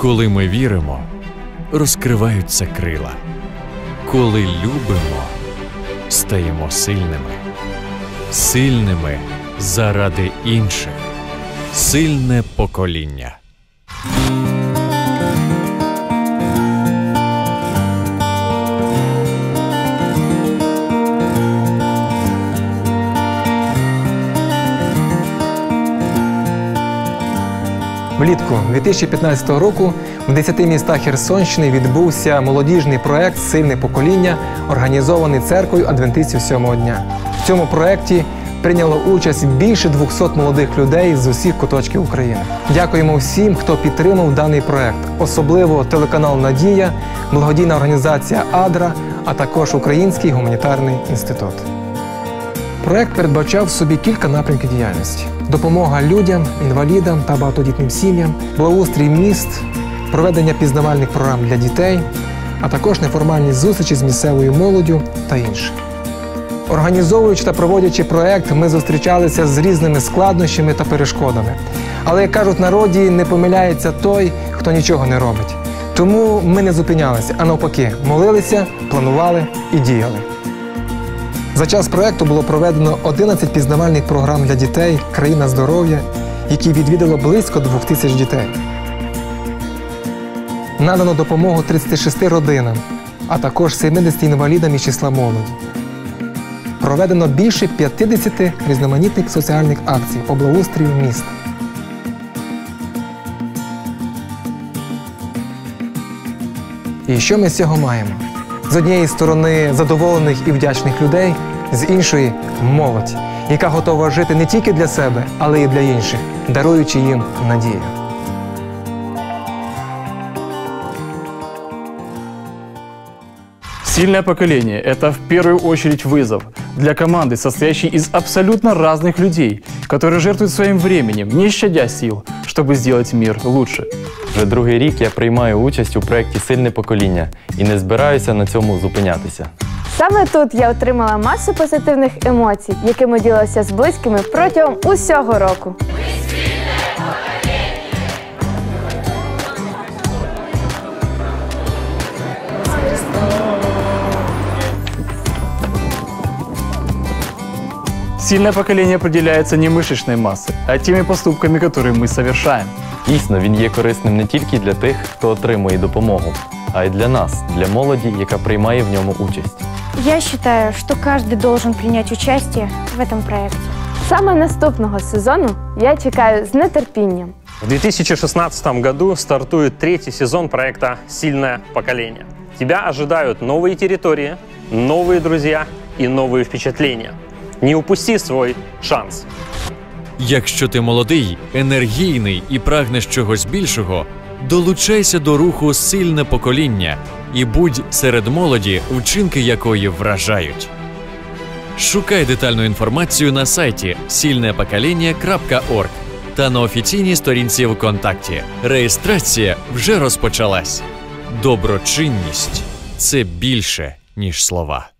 Коли ми віримо, розкриваються крила. Коли любимо, стаємо сильними. Сильними заради інших. Сильне покоління. Влітку 2015 року в 10 містах Херсонщини відбувся молодіжний проект Сильне покоління, організований церквою адвентистів сьомого дня. В цьому проекті прийняло участь більше 200 молодих людей з усіх куточків України. Дякуємо всім, хто підтримав даний проект, особливо телеканал Надія, благодійна організація Адра, а також Український гуманітарний інститут. Проект передбачав собі кілька напрямків діяльності: допомога людям, інвалідам та багатодітним сім'ям, благоустрій міст, проведення пізнавальних програм для дітей, а також неформальні зустрічі з місцевою молоддю та інше. Організовуючи та проводячи проект, ми зустрічалися з різними складнощами та перешкодами. Але, як кажуть народі, не помиляється той, хто нічого не робить. Тому ми не зупинялися, а навпаки, молилися, планували і діяли. За час проекту було проведено 11 пізнавальних програм для дітей Країна здоров'я, які відвідало близько 2 тисяч дітей. Надано допомогу 36 родинам, а також 70 інвалідам із числа молоді. Проведено більше 50 різноманітних соціальних акцій по благоустрію міста. І що ми з цього маємо? З однієї сторони задоволених і вдячних людей, з іншої молодь, яка готова жити не тільки для себе, але й для інших, даруючи їм надію. Сильное поколение – это в первую очередь вызов для команды, состоящей из абсолютно разных людей, которые жертвуют своим временем, не щадя сил, чтобы сделать мир лучше. Вже другий рік я приймаю участь у проєкті Сильне покоління і не збираюся на цьому зупинятися. Саме тут я отримала масу позитивних емоцій, якими ділилася з близькими протягом усього року. Сильное поколение определяется не мышечной массой, а теми поступками, которые мы совершаем. Дійсно, він є корисним не тільки для тих, хто отримує допомогу, а й для нас, для молоді, яка приймає в ньому участь. Я считаю, что каждый должен принять участие в этом проекте. Саме наступного сезону я чекаю з нетерпінням. В 2016 году стартует третий сезон проекта «Сильное поколение». Тебя ожидают новые территории, новые друзья и новые впечатления. Не упусти свой шанс. Якщо ти молодий, енергійний і прагнеш чогось більшого, долучайся до руху сильне покоління і будь серед молоді, вчинки якої вражають. Шукай детальну інформацію на сайті сильнепокоління.орг та на офіційній сторінці ВКонтакті. Реєстрація вже розпочалась. Доброчинність це більше, ніж слова.